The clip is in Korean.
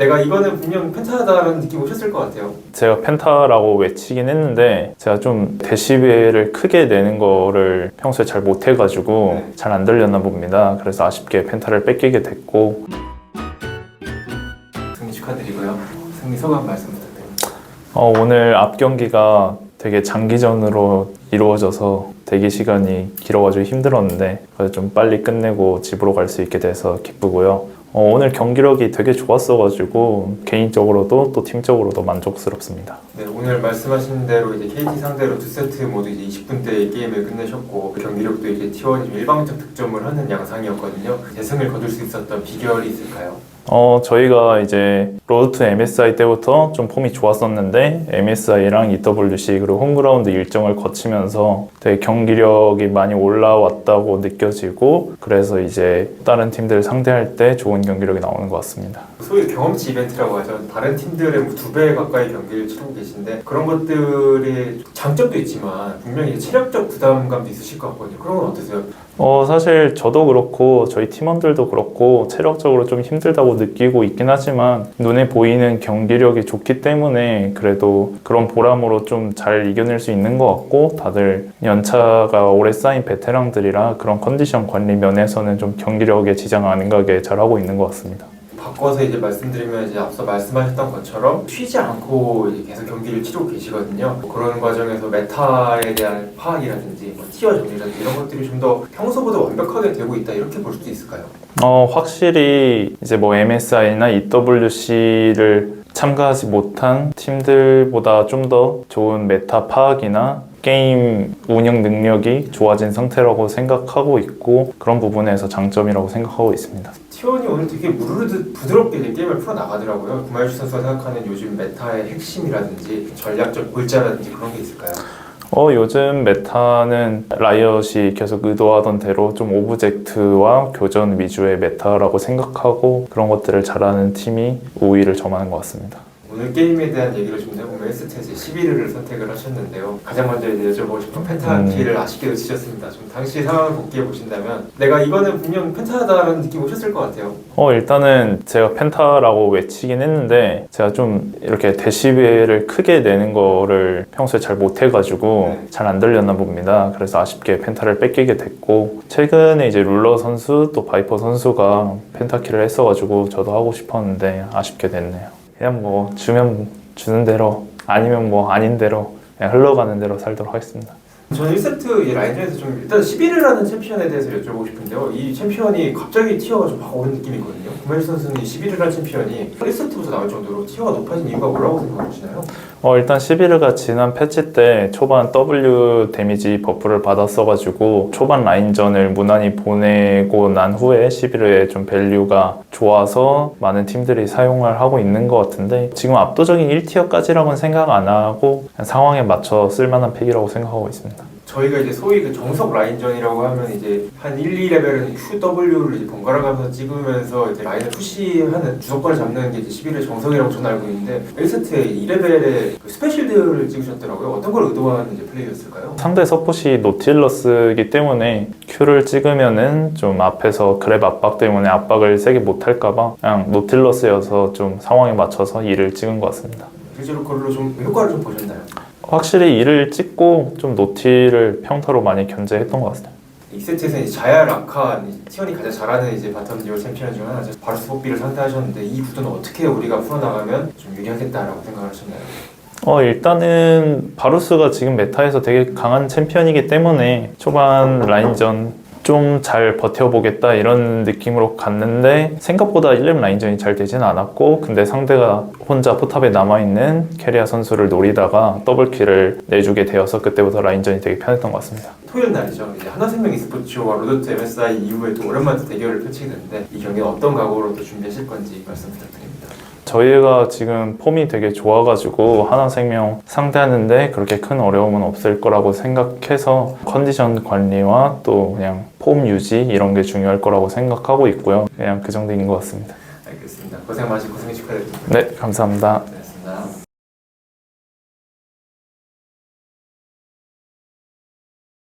내가 이거는 분명 펜타다라는 느낌 오셨을 것 같아요. 제가 펜타라고 외치긴 했는데 제가 좀 데시벨을 크게 내는 거를 평소에 잘 못해가지고 네. 잘 안 들렸나 봅니다. 그래서 아쉽게 펜타를 뺏기게 됐고 승리 축하드리고요. 승리 소감 말씀 부탁드립니다. 어, 오늘 앞 경기가 되게 장기전으로 이루어져서 대기 시간이 길어가지고 힘들었는데 그래서 좀 빨리 끝내고 집으로 갈 수 있게 돼서 기쁘고요. 어, 오늘 경기력이 되게 좋았어가지고 개인적으로도 또 팀적으로도 만족스럽습니다. 네, 오늘 말씀하신 대로 이제 KT 상대로 두 세트 모두 이제 20분대 게임을 끝내셨고 경기력도 이제 T1이 좀 일방적 득점을 하는 양상이었거든요. 대승을 거둘 수 있었던 비결이 있을까요? 어, 저희가 이제 로드 투 MSI 때부터 좀 폼이 좋았었는데 MSI랑 EWC 그리고 홈그라운드 일정을 거치면서 되게 경기력이 많이 올라왔다고 느껴지고 그래서 이제 다른 팀들 상대할 때 좋은 경기력이 나오는 것 같습니다. 소위 경험치 이벤트라고 하죠. 다른 팀들의 뭐 두배 가까이 경기를 치르고 계신데 그런 것들이 장점도 있지만 분명히 체력적 부담감도 있으실 것 같거든요. 그런 건 어떠세요? 어, 사실 저도 그렇고 저희 팀원들도 그렇고 체력적으로 좀 힘들다고 느끼고 있긴 하지만 눈에 보이는 경기력이 좋기 때문에 그래도 그런 보람으로 좀 잘 이겨낼 수 있는 것 같고 다들 연차가 오래 쌓인 베테랑들이라 그런 컨디션 관리 면에서는 좀 경기력에 지장 안 가게 잘 하고 있는 것 같습니다. 바꿔서 이제 말씀드리면 이제 앞서 말씀하셨던 것처럼 쉬지 않고 계속 경기를 치르고 계시거든요. 뭐 그런 과정에서 메타에 대한 파악이라든지 뭐 티어 정리라든지 이런 것들이 좀 더 평소보다 완벽하게 되고 있다 이렇게 볼 수도 있을까요? 어, 확실히 이제 뭐 MSI나 EWC를 참가하지 못한 팀들보다 좀 더 좋은 메타 파악이나 게임 운영 능력이 좋아진 상태라고 생각하고 있고 그런 부분에서 장점이라고 생각하고 있습니다. T1이 오늘 되게 무르르듯 부드럽게 게임을 풀어나가더라고요. 구마유시 선수가 생각하는 요즘 메타의 핵심이라든지 전략적 골자라든지 그런 게 있을까요? 어, 요즘 메타는 라이엇이 계속 의도하던 대로 좀 오브젝트와 교전 위주의 메타라고 생각하고 그런 것들을 잘하는 팀이 우위를 점하는 것 같습니다. 오늘 게임에 대한 얘기를 좀 해보면 S테이지 11위를 선택을 하셨는데요. 가장 먼저 이제 여쭤보고 싶은 펜타 음. 기회를 아쉽게 놓치셨습니다. 좀 당시 상황을 복귀해 보신다면 내가 이거는 분명 펜타다라는 느낌 오셨을 것 같아요. 어, 일단은 제가 펜타라고 외치긴 했는데 제가 좀 이렇게 데시벨을 크게 내는 거를 평소에 잘 못해가지고 네. 잘 안 들렸나 봅니다. 그래서 아쉽게 펜타를 뺏기게 됐고 최근에 이제 룰러 선수 또 바이퍼 선수가 펜타키를 했어가지고 저도 하고 싶었는데 아쉽게 됐네요. 그냥 뭐 주면 주는 대로 아니면 뭐 아닌 대로 그냥 흘러가는 대로 살도록 하겠습니다. 저는 1세트 이 라인전에서 좀 일단 11위라는 챔피언에 대해서 여쭤보고 싶은데요. 이 챔피언이 갑자기 티어가 좀 확 오른 느낌이거든요. 구마유시 선수는 이 11위라는 챔피언이 1세트부터 나올 정도로 티어가 높아진 이유가 뭐라고 생각하시나요? 어, 일단 11회가 지난 패치 때 초반 W 데미지 버프를 받았어가지고 초반 라인전을 무난히 보내고 난 후에 11회에 좀 밸류가 좋아서 많은 팀들이 사용을 하고 있는 것 같은데 지금 압도적인 1티어까지라고는 생각 안 하고 상황에 맞춰 쓸만한 팩이라고 생각하고 있습니다. 저희가 이제 소위 그 정석 라인전이라고 하면 이제 한 1, 2레벨은 QW를 이제 번갈아 가면서 찍으면서 이제 라인을 푸시하는 주도권을 잡는 게 이제 11회 정석이라고 저는 알고 있는데 1세트에 2레벨에 그 스페셜드를 찍으셨더라고요. 어떤 걸 의도하는 이제 플레이였을까요? 상대 서폿이 노틸러스이기 때문에 Q를 찍으면은 좀 앞에서 그랩 압박 때문에 압박을 세게 못 할까봐 그냥 노틸러스여서 좀 상황에 맞춰서 일을 찍은 것 같습니다. 실제로 그걸로 좀 효과를 좀 보셨나요? 확실히 이를 찍고 좀 노티를 평타로 많이 견제했던 것 같습니다. 2세트에서 이제 자야 라칸 티원이 가장 잘하는 이제 바텀 듀오 챔피언 중 하나죠. 바루스 복비를 상대하셨는데 이 구도는 어떻게 우리가 풀어나가면 좀 유리하겠다라고 생각을 하셨나요? 어, 일단은 바루스가 지금 메타에서 되게 강한 챔피언이기 때문에 초반 라인전 좀 잘 버텨보겠다 이런 느낌으로 갔는데 생각보다 1렙 라인전이 잘 되지는 않았고 근데 상대가 혼자 포탑에 남아있는 캐리아 선수를 노리다가 더블킬을 내주게 되어서 그때부터 라인전이 되게 편했던 것 같습니다. 토요일 날이죠. 이제 하나생명 e스포츠와 로드트 MSI 이후에 또 오랜만에 또 대결을 펼치게 되는데 이 경기는 어떤 각오로 또 준비하실 건지 말씀 부탁드립니다. 저희가 지금 폼이 되게 좋아가지고 하나생명 상대하는데 그렇게 큰 어려움은 없을 거라고 생각해서 컨디션 관리와 또 그냥 폼 유지 이런 게 중요할 거라고 생각하고 있고요. 그냥 그 정도인 것 같습니다. 알겠습니다. 고생 많으시고 고생 축하드립니다. 네, 감사합니다. 네.